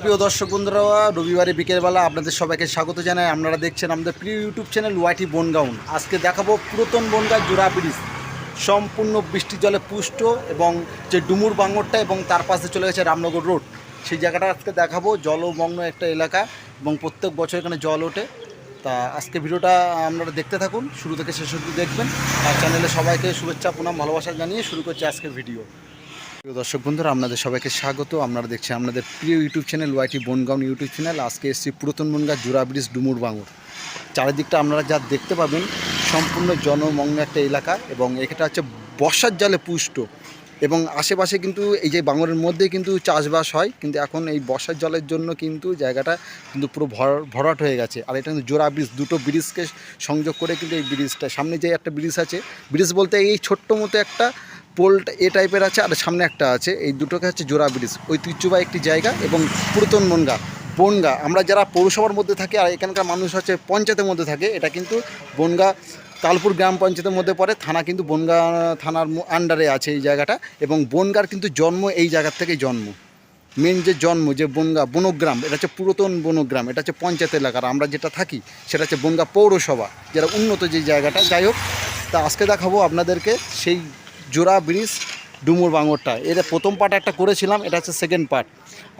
প্রিয় দর্শক বন্ধুরা, রবিবারে বিকেলবেলা আপনাদের সবাইকে স্বাগত জানাই। আপনারা দেখছেন আমাদের প্রিয় ইউটিউব চ্যানেল ওয়াইটি বনগাউন আজকে দেখাবো পুরাতন বনগাঁ জোড়া ব্রিজ। সম্পূর্ণ বৃষ্টির জলে পুষ্ট এবং যে ডুমুর বাঙরটা এবং তার পাশে চলে গেছে রামনগর রোড। সেই জায়গাটা আজকে দেখাবো, জলমগ্ন একটা এলাকা এবং প্রত্যেক বছর এখানে জল ওঠে। তা আজকে ভিডিওটা আপনারা দেখতে থাকুন, শুরু থেকে শেষ অবধি দেখবেন। আর চ্যানেলে সবাইকে শুভেচ্ছা, প্রণাম, ভালোবাসা জানিয়ে শুরু করছি আজকের ভিডিও। প্রিয় দর্শক বন্ধুরা, আপনাদের সবাইকে স্বাগত। আপনারা দেখছেন আপনাদের প্রিয় YouTube channel YT Bongaon YouTube channel. আজকে এসেছি পুরাতন বনগাঁ জোড়া ব্রিজ ডুমুর বাঙুর। চারিদিকটা আপনারা যা দেখতে পাবেন, সম্পূর্ণ জনমগ্ন একটা এলাকা এবং এটা হচ্ছে বর্ষার জলে পুষ্ট। এবং আশেপাশে কিন্তু এই যে বাঙরের মধ্যে কিন্তু চাষবাস হয়, কিন্তু এখন এই বর্ষার জলের জন্য কিন্তু জায়গাটা কিন্তু পুরো ভর, ভরাট হয়ে গেছে। আর এটা কিন্তু জোড়া ব্রিজ, দুটো ব্রিজকে সংযোগ করে কিন্তু এই ব্রিজটা, সামনে যে একটা ব্রিজ আছে, ব্রিজ বলতে এই ছোট্ট মতো একটা পোল এ টাইপের আছে, আর সামনে একটা আছে। এই দুটোকে হচ্ছে জোড়া ব্রিজ। ঐতিহ্যবাহী একটি জায়গা এবং পুরাতন বনগা। বনগা, আমরা যারা পৌরসভার মধ্যে থাকি আর এখানকার মানুষ হচ্ছে পঞ্চায়েতের মধ্যে থাকে, এটা কিন্তু বনগা তালপুর গ্রাম পঞ্চায়েতের মধ্যে পড়ে। থানা কিন্তু বনগা থানার আন্ডারে আছে এই জায়গাটা এবং বনগার কিন্তু জন্ম এই জায়গার থেকেই জন্ম। মেন যে জন্ম, যে বনগা, বনগ্রাম, এটা হচ্ছে পুরাতন বনগ্রাম, এটা হচ্ছে পঞ্চায়েত এলাকার। আমরা যেটা থাকি, সেটা হচ্ছে বনগা পৌরসভা যেটা উন্নত যে জায়গাটা। যাই হোক, তা আজকে দেখাবো আপনাদেরকে সেই জোড়া ব্রিজ ডুমুর বাঙরটা। এটা প্রথম পার্ট একটা করেছিলাম, এটা হচ্ছে সেকেন্ড পার্ট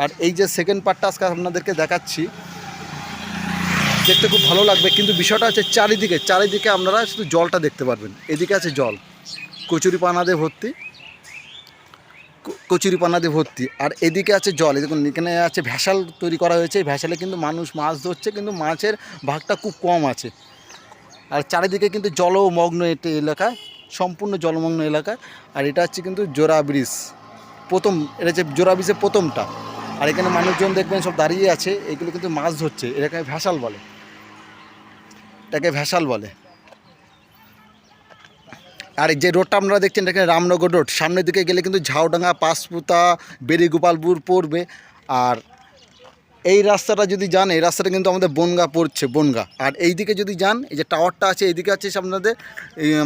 আর এই যে সেকেন্ড পার্টটা আজকে আপনাদেরকে দেখাচ্ছি, দেখতে খুব ভালো লাগবে, কিন্তু বিষয়টা হচ্ছে চারিদিকে চারিদিকে আপনারা শুধু জলটা দেখতে পারবেন। এদিকে আছে জল কচুরি পানাতে ভর্তি, ক- কচুরি পানাতে ভর্তি, আর এদিকে আছে জল। দেখুন, এখানে আছে ভেসাল তৈরি করা হয়েছে, এই ভ্যাসালে কিন্তু মানুষ মাছ ধরছে, কিন্তু মাছের ভাগটা খুব কম আছে। আর চারিদিকে কিন্তু জলমগ্ন একটি এলাকা সম্পূর্ণ জলমগ্ন এলাকা। আর এটা হচ্ছে কিন্তু জোড়া ব্রিজ। প্রথম, এটা হচ্ছে জোড়া ব্রিজের প্রথমটা। আর এখানে মানুষজন দেখবেন সব দাঁড়িয়ে আছে, এগুলো কিন্তু মাছ ধরছে। এটাকে ভ্যাসাল বলে। এটাকে ভ্যাসাল বলে। আর যে রোডটা আপনারা দেখছেন এখানে রামনগর রোড। সামনের দিকে গেলে কিন্তু ঝাউডাঙ্গা পাঁশপুতা বেরিগোপালপুর পড়বে। আর এই রাস্তাটা যদি যান, এই রাস্তাটা কিন্তু আমাদের বনগা পড়ছে, বনগা। আর এই দিকে যদি যান, এই যে টাওয়ারটা আছে, এইদিকে আছে আপনাদের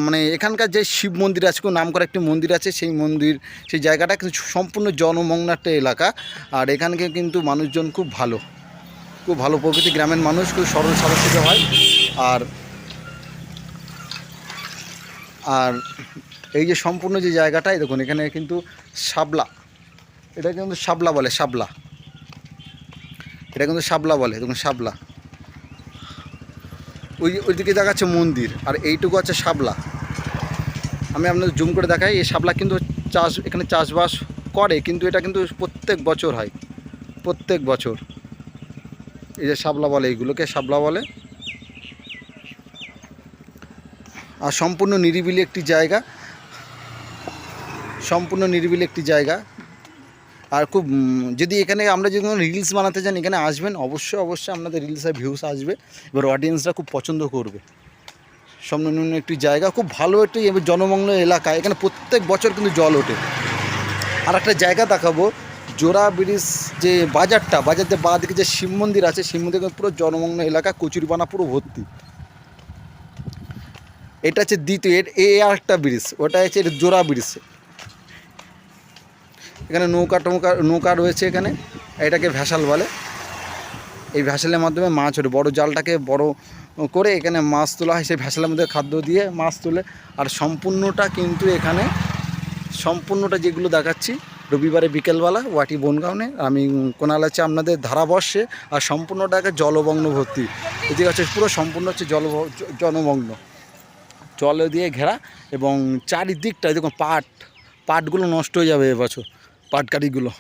মানে এখানকার যে শিব মন্দির আছে কোনো নাম একটি মন্দির আছে, সেই মন্দির, সেই জায়গাটা কিন্তু সম্পূর্ণ জনমগ্ন একটা এলাকা। আর এখানকে কিন্তু মানুষজন খুব ভালো খুব ভালো প্রকৃতি, গ্রামের মানুষ, খুব সরল সরস্বতী হয়। আর আর এই যে সম্পূর্ণ যে জায়গাটাই দেখুন, এখানে কিন্তু শাবলা, এটা কিন্তু শাবলা বলে, শাবলা। এটা কিন্তু শাবলা বলে দেখুন শাবলা ওই ওইদিকে দেখাচ্ছে মন্দির, আর এইটুকু আছে শাবলা আমি আপনাদের জুম করে দেখাই, এই শাবলা কিন্তু চাষ, এখানে চাষবাস করে, কিন্তু এটা কিন্তু প্রত্যেক বছর হয়। প্রত্যেক বছর। এই যে শাবলা বলে, এইগুলোকে শাবলা বলে। আর সম্পূর্ণ নিরিবিলি একটি জায়গা। সম্পূর্ণ নিরিবিলি একটি জায়গা। আর খুব যদি এখানে আমরা যদি কোনো রিলস বানাতে চান, এখানে আসবেন, অবশ্যই অবশ্যই আপনাদের রিলসে ভিউস আসবে। এবার অডিয়েন্সরা খুব পছন্দ করবে। সম্পূর্ণ একটি জায়গা, খুব ভালো একটি জনমগ্ন এলাকা। এখানে প্রত্যেক বছর কিন্তু জল ওঠে। আর একটা জায়গা দেখাবো, জোড়া ব্রিজ যে বাজারটা বাজারতে বাঁ দিকে যে শিব মন্দির আছে, শিব মন্দির পুরো জনমগ্ন এলাকা, কচুরিপানা পুরো ভর্তি। এটা হচ্ছে দ্বিতীয় এ আর একটা ব্রিজ, ওটা হচ্ছে জোড়া ব্রিজ। এখানে নৌকা টৌকা, নৌকা রয়েছে এখানে, এটাকে ভ্যাসাল বলে। এই ভ্যাসালের মাধ্যমে মাছ ওঠে। বড় জালটাকে বড় করে এখানে মাছ তোলা হয়, সেই ভ্যাসালের মধ্যে খাদ্য দিয়ে মাছ তোলে। আর সম্পূর্ণটা কিন্তু এখানে, সম্পূর্ণটা যেগুলো দেখাচ্ছি, রবিবারে বিকেলবেলা ওয়াটি বনগাঁওনে, আমি কোনাল আছে আপনাদের ধারাবর্ষে, আর সম্পূর্ণটাকে জলমগ্ন ভর্তি। এদিকে হচ্ছে পুরো সম্পূর্ণ হচ্ছে জল জনমগ্ন জল দিয়ে ঘেরা এবং চারিদিকটা দেখুন পাট, পাটগুলো নষ্ট হয়ে যাবে এবছর। পাটকারিগুলো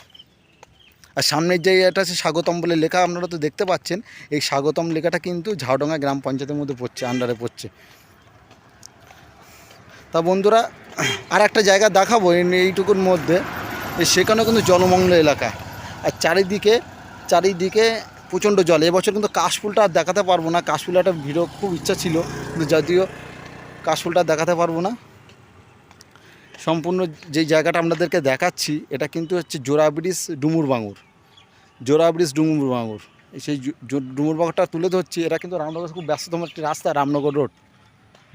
আর সামনের যে এটা আছে, স্বাগতম বলে লেখা, আপনারা তো দেখতে পাচ্ছেন, এই স্বাগতম লেখাটা কিন্তু ঝাউডাঙ্গা গ্রাম পঞ্চায়েতের মধ্যে পড়ছে আন্ডারে পড়ছে। তা বন্ধুরা আর একটা জায়গা দেখাবো এই- এইটুকুর মধ্যে যে সেখানেও কিন্তু জনমগ্ন এলাকা। আর চারিদিকে চারিদিকে প্রচণ্ড জল। এবছর কিন্তু কাশফুলটা আর দেখাতে পারব না কাশফুল একটা খুব ইচ্ছা ছিল, কিন্তু যদিও কাশফুলটা দেখাতে পারব না। সম্পূর্ণ যে জায়গাটা আপনাদেরকে দেখাচ্ছি, এটা কিন্তু হচ্ছে জোড়া ব্রিজ ডুমুর বাঙুর জোড়া ব্রিজ ডুমুর বাঙুর সেই ডুমুর বাঙুরটা তুলে ধরছি, এটা কিন্তু রামনগর খুব ব্যস্ততম একটি রাস্তা, রামনগর রোড।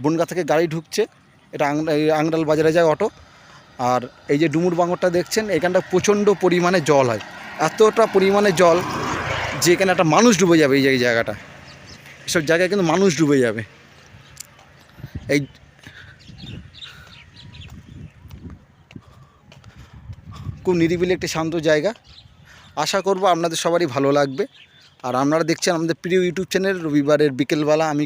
বনগা থেকে গাড়ি ঢুকছে, এটা আংরাল বাজারে যায় অটো। আর এই যে ডুমুর বাঙরটা দেখছেন, এখানটা প্রচণ্ড পরিমাণে জল হয়। এতটা পরিমাণে জল যে এখানে একটা মানুষ ডুবে যাবে এই জায়- জায়গাটা। এসব জায়গায় কিন্তু মানুষ ডুবে যাবে। এই খুব নিরিবিলি একটি শান্ত জায়গা। আশা করব আপনাদের সবারই ভালো লাগবে। আর আপনারা দেখছেন আমাদের প্রিয় ইউটিউব চ্যানেল, রবিবারের বিকেলবেলা আমি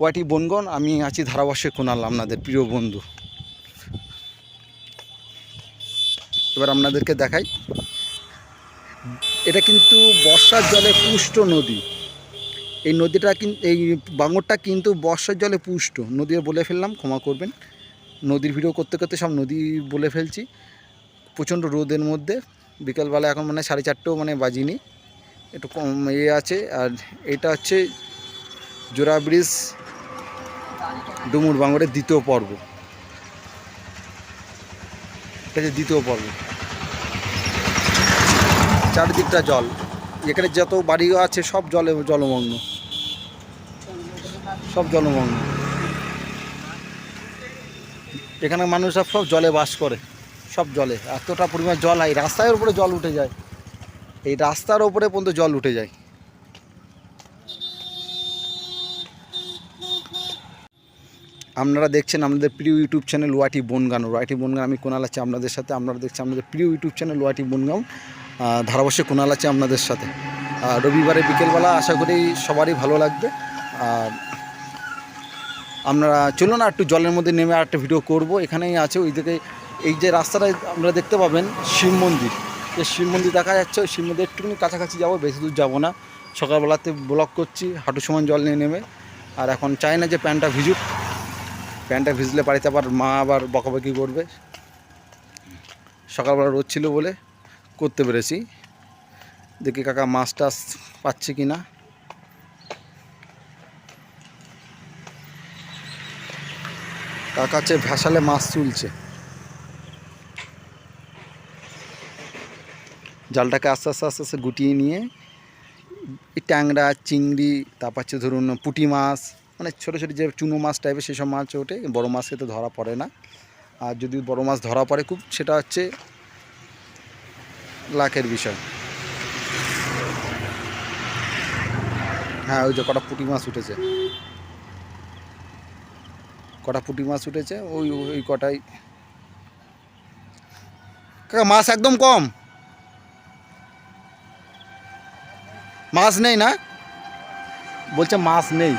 ওয়াটি বনগন আমি আছি ধারাবর্ষে কোনাল আপনাদের প্রিয় বন্ধু। এবার আপনাদেরকে দেখাই। এটা কিন্তু বর্ষার জলে পুষ্ট নদী। এই নদীটা কিন্তু এই বাঙরটা কিন্তু বর্ষার জলে পুষ্ট। নদী বলে ফেললাম, ক্ষমা করবেন। নদীর ভিডিও করতে করতে সব নদী বলে ফেলছি। প্রচণ্ড রোদের মধ্যে, বিকালবেলা এখন মানে সাড়ে চারটেও মানে বাজিনি। একটু কম ইয়ে আছে, আর এটা হচ্ছে জোড়া ব্রিজ ডুমুর বাঙরের দ্বিতীয় পর্ব। এটা হচ্ছে দ্বিতীয় পর্ব। চারিদিকটা জল। এখানে যত বাড়ি আছে, সব জলে, জলমগ্ন। সব জলমগ্ন। এখানে মানুষরা সব জলে বাস করে। সব জলে এতটা পরিমাণ জল হয় রাস্তার উপরে জল উঠে যায়। এই রাস্তার উপরে পর্যন্ত জল উঠে যায়। আপনারা দেখছেন আমাদের প্রিয় ইউটিউব চ্যানেল ওয়াটি বনগান ওয়াটি বনগান আমি কোনাল আছি আপনাদের সাথে। আপনারা দেখছেন আমাদের প্রিয় ইউটিউব চ্যানেল ওয়াটি বনগাঁও। আহ, ধারাবর্ষে কোনাল আছে আপনাদের সাথে। আর রবিবারে বিকেলবেলা আশা করি সবারই ভালো লাগবে। আর আপনারা চলুন আর একটু জলের মধ্যে নেমে আর একটা ভিডিও করব। এখানেই আছে ওই দিকে এই যে রাস্তাটা আমরা দেখতে পাবেন শিব মন্দির। যে শিব মন্দির দেখা যাচ্ছে, ওই শিব মন্দির একটুখানি কাছাকাছি যাব, বেশি দূর যাব না। সকালবেলাতে ব্লক করছি হাঁটু সমান জল নিয়ে নেমে। আর এখন চাই না যে প্যান্টটা ভিজুক। প্যান্টটা ভিজলে বাড়িতে আবার মা আবার বকাবকি করবে। সকালবেলা রোদ ছিল বলে করতে পেরেছি। দেখি কাকা মাছ টাছ পাচ্ছে কি না কাকা হচ্ছে ভেসালে মাছ তুলছে। জালটাকে আস্তে আস্তে আস্তে আস্তে গুটিয়ে নিয়ে ট্যাংরা, চিংড়ি, তারপর হচ্ছে ধরুন পুঁটি মাছ মানে ছোটো ছোটো যে চুনো মাছ টাইপের সেসব মাছ ওঠে, বড়ো মাছ তো ধরা পড়ে না। আর যদি বড়ো মাছ ধরা পড়ে, খুব সেটা হচ্ছে লাখের বিষয়। হ্যাঁ ওই যে কটা পুঁটি মাছ উঠেছে। কটা পুঁটি মাছ উঠেছে, ওই ওই কটাই। মাছ একদম কম। মাছ নেই না? বলছে মাছ নেই।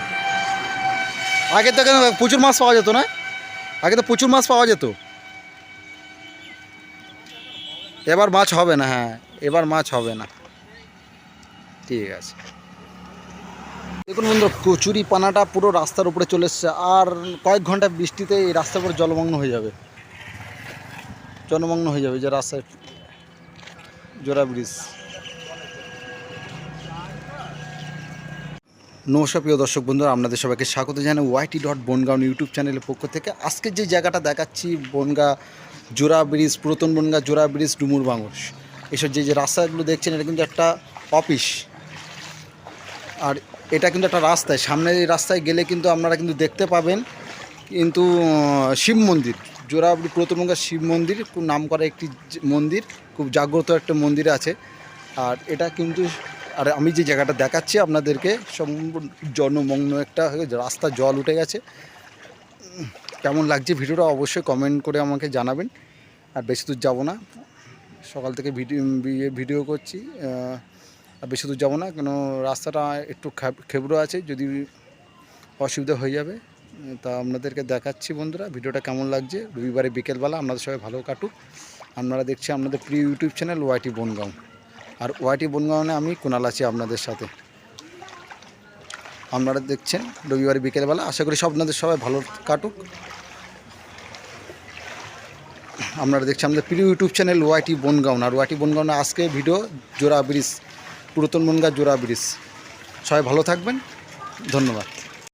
আগে তো এখানে প্রচুর মাছ পাওয়া যেত না? আগে তো প্রচুর মাছ পাওয়া যেত। এবার মাছ হবে না হ্যাঁ এবার মাছ হবে না। ঠিক আছে। দেখুন বন্ধু, কচুরি পানাটা পুরো রাস্তার উপরে চলে এসছে, আর কয়েক ঘণ্টা বৃষ্টিতে এই রাস্তার উপরে জলমগ্ন হয়ে যাবে। জলমগ্ন হয়ে যাবে যে রাস্তায় জোড়া ব্রিজ। নমস্কার প্রিয় দর্শক বন্ধুরা, আপনাদের সবাইকে স্বাগত জানাই ওয়াইটি ডট বনগাঁও ইউটিউব চ্যানেলের পক্ষ থেকে। আজকে যে জায়গাটা দেখাচ্ছি, বনগা জোড়া ব্রিজ, পুরাতন বনগা জোড়া ব্রিজ, ডুমুর বাংশ এসব যে যে রাস্তাগুলো দেখছেন, এটা কিন্তু একটা অফিস আর এটা কিন্তু একটা রাস্তায়। সামনের এই রাস্তায় গেলে কিন্তু আপনারা কিন্তু দেখতে পাবেন, কিন্তু শিব মন্দির। জোড়াবড়ি পুরাতনগঙ্গা শিব মন্দির, খুব নাম করা একটি মন্দির, খুব জাগ্রত একটা মন্দির আছে। আর এটা কিন্তু আর আমি যে জায়গাটা দেখাচ্ছি আপনাদেরকে, সম্পূর্ণ জনমগ্ন একটা রাস্তা, জল উঠে গেছে। কেমন লাগছে ভিডিওটা অবশ্যই কমেন্ট করে আমাকে জানাবেন। আর বেশি দূর যাব না। সকাল থেকে ভিডিও ভিডিও করছি। আর বেশি দূর যাব না, কেন রাস্তাটা একটু খাব- খেবড়ো আছে, যদি অসুবিধা হয়ে যাবে, তা আপনাদেরকে দেখাচ্ছি বন্ধুরা। ভিডিওটা কেমন লাগছে? রবিবারে বিকেলবেলা আপনাদের সবাই ভালো কাটুক। আপনারা দেখছি আপনাদের প্রিয় ইউটিউব চ্যানেল ওয়াইটি বনগাঁও আর ওয়াইটি বনগাঁওনে আমি কুণাল আছি আপনাদের সাথে। আপনারা দেখছেন রবিবারে বিকেলবেলা। আশা করি সব আপনাদের সবাই ভালো কাটুক। আপনারা দেখছেন আমাদের প্রিয় ইউটিউব চ্যানেল ওয়াইটি বনগাঁও আর ওয়াইটি বনগাঁও আজকে ভিডিও জোড়া ব্রিজ, পুরাতন বনগাঁ জোড়া ব্রিজ। সবাই ভালো থাকবেন। ধন্যবাদ।